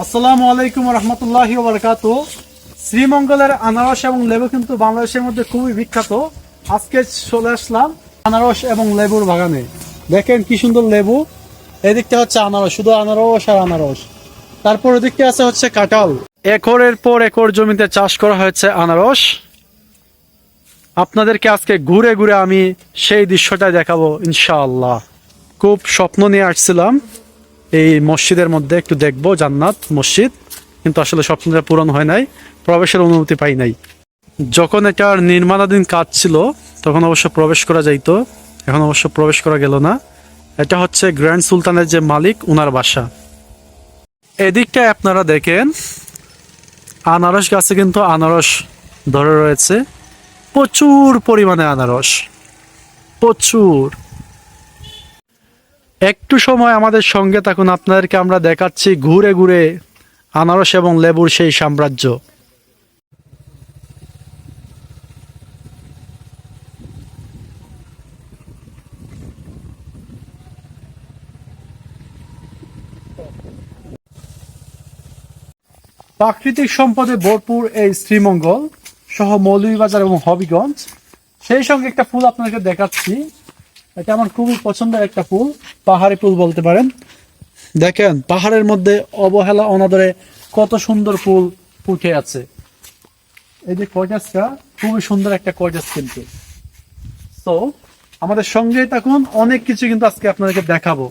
আসসালামু আলাইকুম রহমতুল্লাহ বারকাত শ্রীমঙ্গলের আনারস এবং লেবু কিন্তু বাংলাদেশের মধ্যে খুবই বিখ্যাত। আজকে চলে আসলাম আনারস এবং লেবুর বাগানে। দেখেন কি সুন্দর লেবু। এদিকটা হচ্ছে আনারস, শুধু আনারস আর আনারস। তারপর ওদিকটা আছে হচ্ছে কাঁঠাল। একরের পর একর জমিতে চাষ করা হয়েছে আনারস। আপনাদেরকে আজকে ঘুরে ঘুরে আমি সেই দৃশ্যটা দেখাবো, ইনশাআল্লাহ। খুব স্বপ্ন নিয়ে আসছিলাম। এই মসজিদের মধ্যে একটু দেখব, জান্নাত, মসজিদ। কিন্তু আসলে স্বপ্নটা পূরণ হয় নাই, প্রবেশের অনুমতি পাই নাই। যখন এটার নির্মাণাধীন কাজ ছিল, তখন অবশ্য প্রবেশ করা যাইতো। এখন অবশ্য প্রবেশ করা গেল না। এটা হচ্ছে গ্র্যান্ড সুলতানের যে মালিক, উনার বাসা। এদিকটায় আপনারা দেখেন, আনারস গাছে কিন্তু আনারস ধরে রয়েছে। প্রচুর পরিমাণে আনারস। প্রচুর। একটু সময় আমাদের সঙ্গে থাকুন, আপনাদেরকে আমরা দেখাচ্ছি ঘুরে ঘুরে আনারস এবং লেবুর সেই সাম্রাজ্য। প্রাকৃতিক সম্পদে ভরপুর এই শ্রীমঙ্গল সহ মৌলভীবাজার এবং হবিগঞ্জ। সেই সঙ্গে একটা ফুল আপনাদেরকে দেখাচ্ছি। এটা আমার খুবই পছন্দের একটা ফুল। পাহাড়ি ফুল বলতে পারেন। দেখেন, পাহাড়ের মধ্যে অবহেলা অনাদরে কত সুন্দর ফুল ফুটে আছে। এই যে কয়টাসটা খুবই সুন্দর একটা কয়টাস কিন্তু। তো, আমাদের সঙ্গে তখন অনেক কিছু কিন্তু আজকে আপনাদেরকে দেখাবো।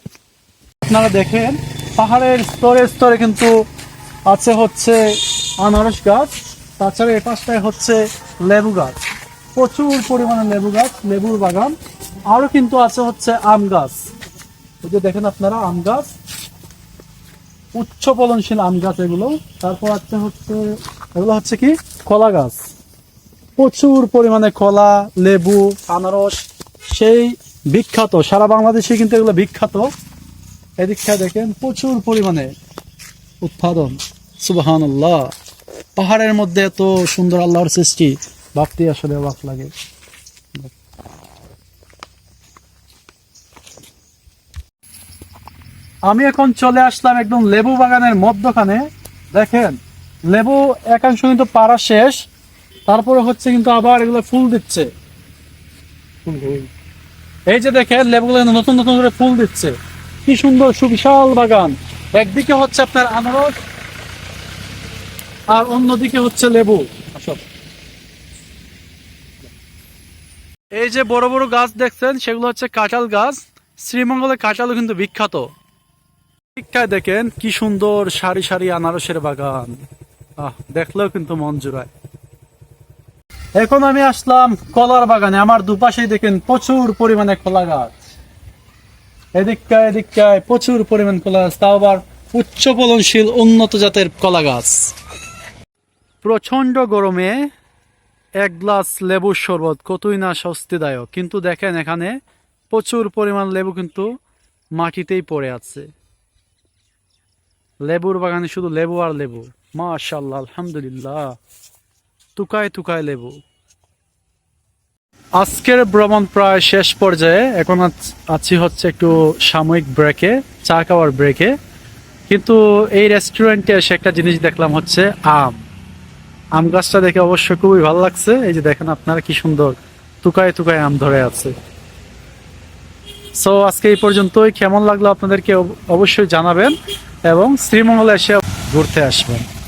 আপনারা দেখেন, পাহাড়ের স্তরে স্তরে কিন্তু আছে হচ্ছে আনারস গাছ, তাছাড়া এ পাশটায় হচ্ছে লেবু গাছ। প্রচুর পরিমাণে লেবু গাছ, লেবুর বাগান। আরও কিন্তু আছে হচ্ছে আম গাছ। এই যে দেখেন আপনারা, আম গাছ উচ্চ ফলনশীল আম গাছ এগুলো। তারপর আছে হচ্ছে, এগুলো হচ্ছে কি? কলা গাছ। প্রচুর পরিমাণে কলা, লেবু, আনারস, সেই বিখ্যাত, সারা বাংলাদেশে কিন্তু এগুলো বিখ্যাত। এদিকটা দেখেন, প্রচুর পরিমাণে উৎপাদন। সুবাহান পাহাড়ের মধ্যে এত সুন্দর আল্লাহর সৃষ্টি ভাবতে আসলে অবাক লাগে। আমি এখন চলে আসলাম একদম লেবু বাগানের মধ্যখানে। দেখেন, লেবু একাংশ কিন্তু পাড়া শেষ, তারপরে হচ্ছে কিন্তু আবার এগুলো ফুল দিচ্ছে। এই যে দেখেন, লেবুগুলো নতুন নতুন করে ফুল দিচ্ছে। কি সুন্দর, সুবিশাল বাগান। একদিকে হচ্ছে আপনার আনারস, আর অন্যদিকে হচ্ছে লেবু। এই যে বড় বড় গাছ দেখছেন, সেগুলো হচ্ছে কাঁঠাল গাছ। শ্রীমঙ্গলে কাঁঠালও কিন্তু বিখ্যাত। শিক্ষায় দেখেন কি সুন্দর সারি সারি আনারসের বাগান। আহ, দেখলেও কিন্তু মন জুড়ায়। এখন আমি আসলাম কলার বাগানে, আমার দুপাশেই দেখেন প্রচুর পরিমাণে কলা গাছ। প্রচুর পরিমাণ কলা গাছ, তাও আবার উচ্চ ফলনশীল, উন্নত জাতের কলা গাছ। প্রচণ্ড গরমে এক গ্লাস লেবুর শরবত, কতই না স্বস্তিদায়ক। কিন্তু দেখেন এখানে প্রচুর পরিমাণ লেবু কিন্তু মাটিতেই পড়ে আছে। লেবুর বাগানে শুধু লেবু আর লেবু। মাশাল্লাহ আলহামদুলিল্লাহ। তুকায় তুকায় লেবু। আজকের ভ্রমণ প্রায় শেষ পর্যায়ে। এখন আছি হচ্ছে একটু সাময়িক ব্রেকে চা খাওয়ার ব্রেকে কিন্তু এই রেস্টুরেন্টে এসে একটা জিনিস দেখলাম হচ্ছে আম। আম গাছটা দেখে অবশ্য খুবই ভালো লাগছে। এই যে দেখেন আপনারা কি সুন্দর তুকায় তুকায় আম ধরে আছে। সো আজকে এই পর্যন্তই। কেমন লাগল আপনাদেরকে অব- অবশ্যই জানাবেন এবং শ্রীমঙ্গলে এসে ঘুরতে আসবেন।